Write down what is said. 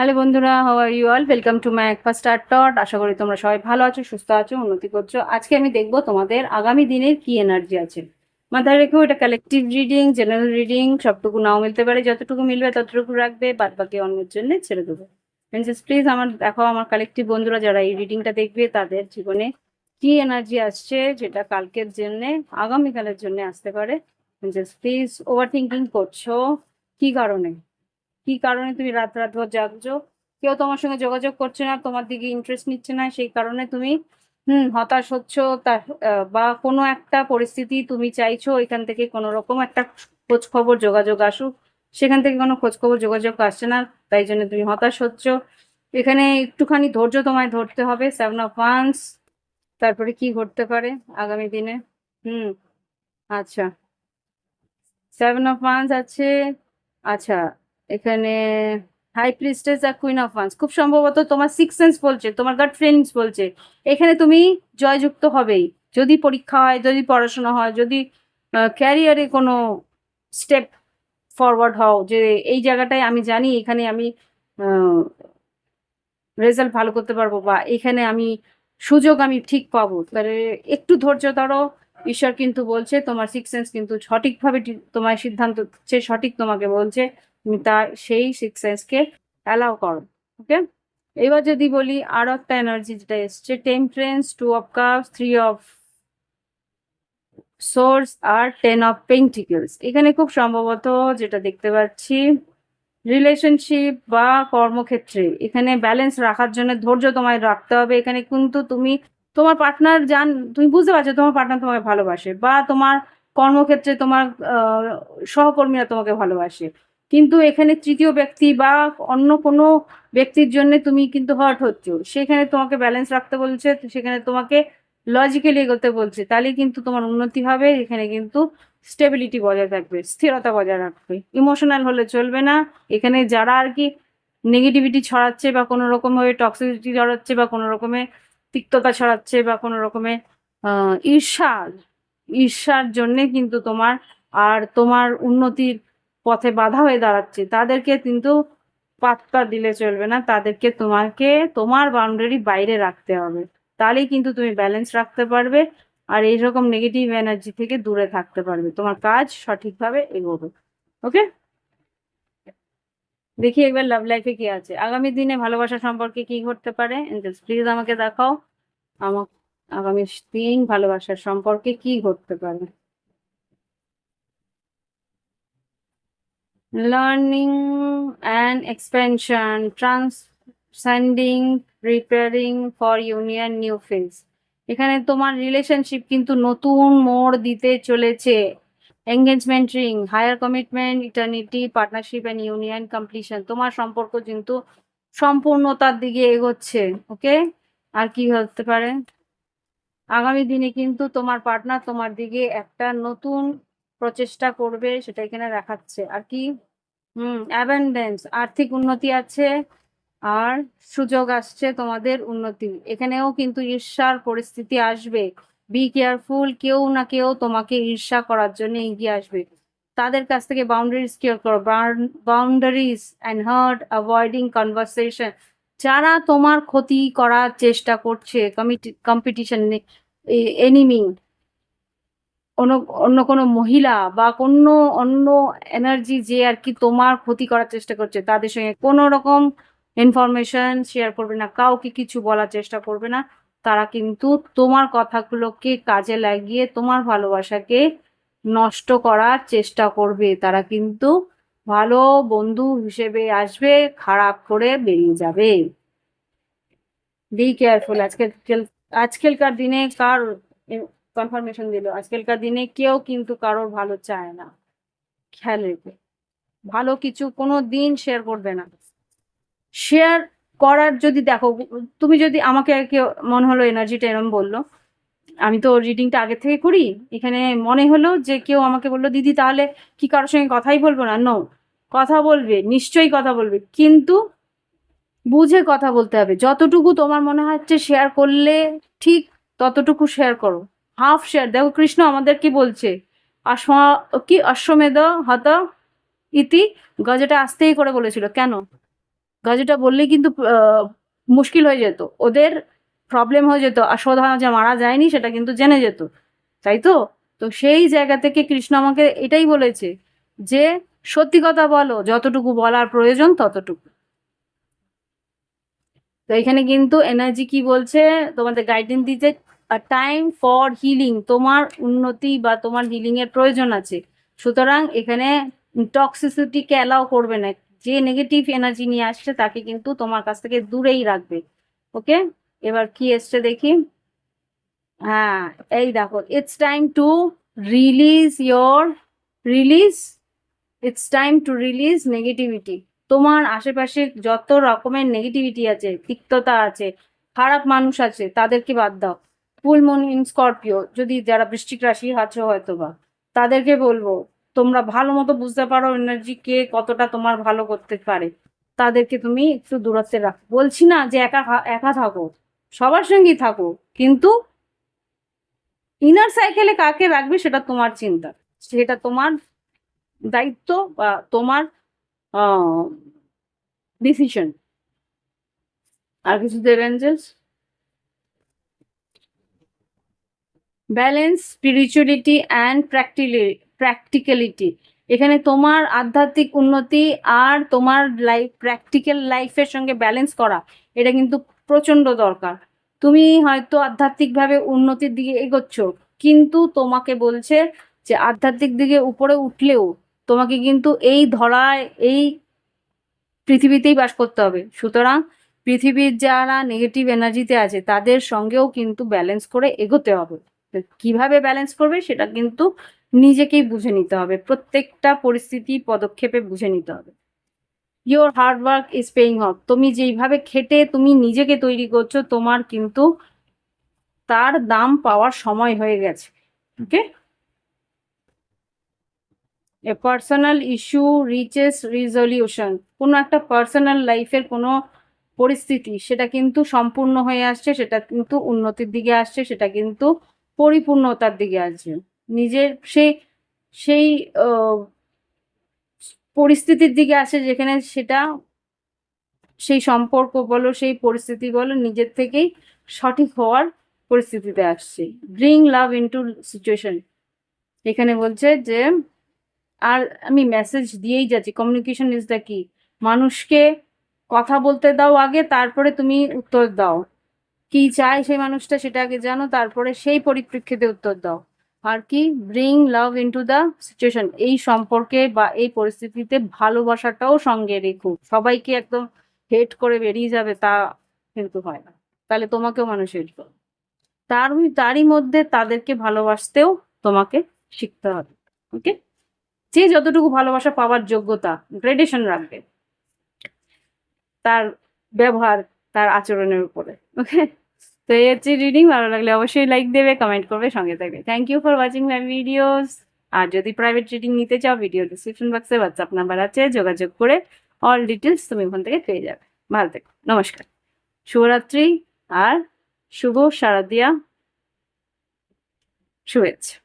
Hello বন্ধুরা how are you all welcome to my একপা star টট আশা করি তোমরা সবাই ভালো আছো, সুস্থ আছো, উন্নতি করছ। আজকে আমি দেখব তোমাদের আগামী দিনের কি এনার্জি আছে। মাথায় রেখো, এটা কালেকটিভ রিডিং জেনারেল রিডিং সবটুকু নাও মিলতে পারে, যতটুকু মিলবে ততটুকু রাখবে বাদ বাকি অন্যের জন্য ছেড়ে দেবো। প্লিজ আমার, দেখো আমার কালেকটিভ বন্ধুরা যারা এই রিডিংটা দেখবে, তাদের জীবনে কি এনার্জি আসছে, যেটা কালকের জন্য, আগামীকালের জন্য আসতে পারে। প্লিজ ওভার থিঙ্কিং করছ, কি কারণে? কি কারণে তুমি রাত রাত ভর জাগছো? কেউ তোমার সঙ্গে যোগাযোগ করছে না, তোমার দিকে ইন্টারেস্ট নিচ্ছে না, সেই কারণে তুমি, হুম, হতাশ হচ্ছ। তা বা কোনো একটা পরিস্থিতি তুমি চাইছো, এখান থেকে কোনো রকম একটা খোঁজ খবর যোগাযোগ আসুক। সেখান থেকে কোনো খোঁজ খবর যোগাযোগ আসছে না, তাই জন্য তুমি হতাশ হচ্ছ। এখানে একটুখানি ধৈর্য তোমায় ধরতে হবে সেভেন অফ ওয়ান্স তারপরে কি ঘটতে পারে আগামী দিনে? হুম আচ্ছা। সেভেন অফ ওয়ান্স আছে। আচ্ছা এখানে হাই প্রিস্টেস আর কুইন অফ ওয়ান্স খুব সম্ভবত তোমার সিক্স সেন্স বলছে, তোমার গাট ফ্রেন্ডস বলছে। এখানে তুমি জয়যুক্ত হবেই। যদি পরীক্ষা হয়, যদি পড়াশোনা হয়, যদি ক্যারিয়ারে কোনো স্টেপ ফরওয়ার্ড হও, যে এই জায়গাটায় আমি জানি এখানে আমি রেজাল্ট ভালো করতে পারব বা এখানে আমি সুযোগ আমি ঠিক পাবো। তাহলে একটু ধৈর্য ধরো। ঈশ্বর কিন্তু বলছে, তোমার সিক্স সেন্স কিন্তু সঠিকভাবে ঠিক- তোমার সিদ্ধান্ত সঠিক তোমাকে বলছে। তুমি তা সেই সিক্স সেন্সকে অ্যালাউ করো ওকে এবার যদি বলি আরও একটা এনার্জি যেটা এসছে temperance two of cups three of swords R ten of pentacles এখানে খুব সম্ভবত যেটা দেখতে পাচ্ছি রিলেশনশিপ বা কর্মক্ষেত্রে এখানে ব্যালেন্স রাখার জন্য ধৈর্য তোমায় রাখতে হবে। এখানে কিন্তু তুমি, তোমার পার্টনার জান, তুমি বুঝতে পারছ তোমার পার্টনার তোমাকে ভালোবাসে বা তোমার কর্মক্ষেত্রে তোমার সহকর্মীরা তোমাকে ভালোবাসে। কিন্তু এখানে তৃতীয় ব্যক্তি বা অন্য কোনো ব্যক্তির জন্য তুমি কিন্তু হার্ট হচ্ছ। সেখানে তোমাকে ব্যালেন্স রাখতে বলছে সেখানে তোমাকে লজিক্যালি এগোতে বলছে। তাহলেই কিন্তু তোমার উন্নতি হবে এখানে কিন্তু স্টেবিলিটি বজায় থাকবে স্থিরতা বজায় রাখবে। ইমোশনাল হলে চলবে না। এখানে যারা আর কি নেগেটিভিটি ছড়াচ্ছে বা কোনো রকমভাবে টক্সিসিটি ছড়াচ্ছে বা কোনো রকমের তিক্ততা ছড়াচ্ছে বা কোনো রকমের আহ, ঈর্ষা ঈর্ষার জন্যে কিন্তু তোমার আর তোমার উন্নতির পথে বাধা হয়ে দাঁড়াচ্ছে। তাদেরকে কিন্তু পাত্তা দিলে চলবে না। তাদেরকে তোমাকে, তোমার বাউন্ডারি বাইরে রাখতে হবে। তাহলেই কিন্তু তুমি ব্যালেন্স রাখতে পারবে আর এইরকম নেগেটিভ এনার্জি থেকে দূরে থাকতে পারবে। তোমার কাজ সঠিকভাবে এগোবে। ওকে দেখি একবার লাভ লাইফে কি আছে। আগামী দিনে ভালোবাসা সম্পর্কে কি ঘটতে পারে? প্লিজ আমাকে দেখাও। আমার আগামী দিন ভালোবাসার সম্পর্কে কি ঘটতে পারে? Learning and expansion, transcending, preparing for union, new phase. এখানে তোমার রিলেশনশিপ কিন্তু নতুন মোড় দিতে চলেছে। Engagement ring higher commitment eternity partnership and union completion তোমার সম্পর্ক কিন্তু সম্পূর্ণতার দিকে এগোচ্ছে ওকে আর কি হতে পারে? আগামী দিনে কিন্তু তোমার পার্টনার তোমার দিকে একটা নতুন প্রচেষ্টা করবে সেটা এখানে দেখাচ্ছে। আর কি? হুম অ্যাবেন্ডেন্স আর্থিক উন্নতি আছে, আর সুযোগ আসছে তোমাদের উন্নতি। এখানেও কিন্তু ঈর্ষার পরিস্থিতি আসবে। বি কেয়ারফুল কেউ না কেউ তোমাকে ঈর্ষা করার জন্য এগিয়ে আসবে। তাদের কাছ থেকে বাউন্ডারিজ কেয়ার করো। Boundaries and hard avoiding conversation যারা তোমার ক্ষতি করার চেষ্টা করছে কম্পিটিশন এনিমি অন্য অন্য কোনো মহিলা বা অন্য অন্য এনার্জি যে আর কি তোমার ক্ষতি করার চেষ্টা করছে, তাদের সঙ্গে কোনো রকম ইনফরমেশন শেয়ার করবে না, কাউকে কিছু বলার চেষ্টা করবে না। তারা কিন্তু তোমার কথাগুলোকে কাজে লাগিয়ে, তোমার ভালোবাসাকে নষ্ট করার চেষ্টা করবে। তারা কিন্তু ভালো বন্ধু হিসেবে আসবে, খারাপ করে বেরিয়ে যাবে। বি কেয়ারফুল আজকের, আজকালকার দিনে কার কনফার্মেশন দিল আজকালকার দিনে কেউ কিন্তু কারোর ভালো চায় না। খেয়াল রেখে। ভালো কিছু কোনো দিন শেয়ার করবে না। শেয়ার করার যদি দেখো, তুমি যদি আমাকে কেউ মনে হলো এনার্জিটা এরম বলল, আমি তো রিডিংটা আগে থেকে করি, এখানে মনে হলো যে কেউ আমাকে বলল, দিদি, তাহলে কি কারোর সঙ্গে কথাই বলব না? নো কথা বলবে, নিশ্চয়ই কথা বলবে। কিন্তু বুঝে কথা বলতে হবে। যতটুকু তোমার মনে হচ্ছে শেয়ার করলে ঠিক ততটুকু শেয়ার করো। হাফ শেয়ার দেখো কৃষ্ণ আমাদের কি বলছে? অশ্ব কি? অশ্বমেধ হত ইতি গজটা আসতেই করে বলেছিল। কেন? গজটা বললেই কিন্তু মুশকিল হয়ে যেত। ওদের প্রবলেম হয়ে যেত। অশ্বধানা যে মারা যায়নি, সেটা কিন্তু জেনে যেত। তাই তো? তো সেই জায়গা থেকে কৃষ্ণ আমাকে এটাই বলেছে যে, সত্যি কথা বলো, যতটুকু বলার প্রয়োজন ততটুকু। তো এখানে কিন্তু এনার্জি কি বলছে? তোমাদের গাইডেন্স দিতে টাইম ফর হিলিং তোমার উন্নতি বা তোমার হিলিং এর প্রয়োজন আছে। সুতরাং এখানে টক্সিসিটিকে অ্যালাউ করবে না। যে নেগেটিভ এনার্জি নিয়ে আসছে, তাকে কিন্তু তোমার কাছ থেকে দূরেই রাখবে। ওকে এবার কি এসছে দেখি? হ্যাঁ এই দেখো it's time to release your release it's time to release negativity তোমার আশেপাশে যত রকমের নেগেটিভিটি আছে, তিক্ততা আছে, খারাপ মানুষ আছে, তাদেরকে বাদ দাও। ফুল মুন ইন স্করপিও যদি যারা বৃষ্টিক রাশি আছো হয়তো বা তাদেরকে বলব, তোমরা ভালো মতো বুঝতে পারো এনার্জি কে কতটা তোমার ভালো করতে পারে। তাদেরকে তুমি একটু দূরত্বে রাখো, বলছি না যে একা একা থাকো, সবার সঙ্গেই থাকো, কিন্তু ইনার সাইকেলে কাকে রাখবে সেটা তোমার চিন্তা, সেটা তোমার দায়িত্ব বা তোমার ডিসিশন আর কিছু দেবেন balance, spirituality and practically, practicality. এখানে তোমার আধ্যাত্মিক উন্নতি আর তোমার লাইফ, প্র্যাকটিক্যাল লাইফের সঙ্গে ব্যালেন্স করা, এটা কিন্তু প্রচণ্ড দরকার। তুমি হয়তো আধ্যাত্মিকভাবে উন্নতির দিকে এগোচ্ছ, কিন্তু তোমাকে বলছে যে আধ্যাত্মিক দিকে উপরে উঠলেও তোমাকে কিন্তু এই ধরায়, এই পৃথিবীতেই বাস করতে হবে। সুতরাং পৃথিবীর যারা নেগেটিভ এনার্জিতে আছে, তাদের সঙ্গেও কিন্তু ব্যালেন্স করে এগোতে হবে। কীভাবে ব্যালেন্স করবে সেটা কিন্তু নিজেকেই বুঝে নিতে হবে। প্রত্যেকটা পরিস্থিতি পদক্ষেপে বুঝে নিতে হবে। Your hard work is paying off তুমি যেইভাবে খেটে তুমি নিজেকে তৈরি করছ, তোমার কিন্তু তার দাম পাওয়ার সময় হয়ে গেছে। Okay a personal issue reaches resolution কোনো একটা পার্সোনাল লাইফের কোনো পরিস্থিতি, সেটা কিন্তু সম্পূর্ণ হয়ে আসছে, সেটা কিন্তু উন্নতির দিকে আসছে, সেটা কিন্তু পরিপূর্ণতার দিকে আসছে। নিজের সেই সেই পরিস্থিতির দিকে আসে যেখানে সেটা, সেই সম্পর্ক বলো, সেই পরিস্থিতি বলো, নিজের থেকেই সঠিক হওয়ার পরিস্থিতিতে আসছে। ব্রিং লাভ ইনটু সিচুয়েশন এখানে বলছে যে, আর আমি মেসেজ দিয়েই যাচ্ছি। কমিউনিকেশন ইজ দ্য কি মানুষকে কথা বলতে দাও আগে, তারপরে তুমি উত্তর দাও। কি চায় সেই মানুষটা সেটা আগে জানো, তারপরে সেই পরিপ্রেক্ষিতে উত্তর দাও। আর কি? Bring love into the situation এই সম্পর্কে বা এই পরিস্থিতিতে ভালোবাসাটাও সঙ্গে রেখো। সবাইকে একদম হেট করে বেরিয়ে যাবে তা কিন্তু হয় না। তাহলে তোমাকেও মানুষ হেট করবে। তার তারই মধ্যে তাদেরকে ভালোবাসতেও তোমাকে শিখতে হবে। ওকে যে যতটুকু ভালোবাসা পাওয়ার যোগ্যতা গ্রেডেশন রাখবে। তার ব্যবহার, তার আচরণের উপরে। ওকে তো এই হচ্ছে রিডিং ভালো লাগলে অবশ্যই লাইক দেবে কমেন্ট করবে, সঙ্গে থাকবে। Thank you for watching my videos আর যদি প্রাইভেট রিডিং নিতে চাও ভিডিও ডিসক্রিপশন বক্সে হোয়াটসঅ্যাপ নাম্বার আছে, যোগাযোগ করে অল ডিটেলস তুমি ওখান থেকে পেয়ে যাবে। ভালো থেকো, নমস্কার। শুভরাত্রি আর শুভ সারাদিয়া শুভেচ্ছা।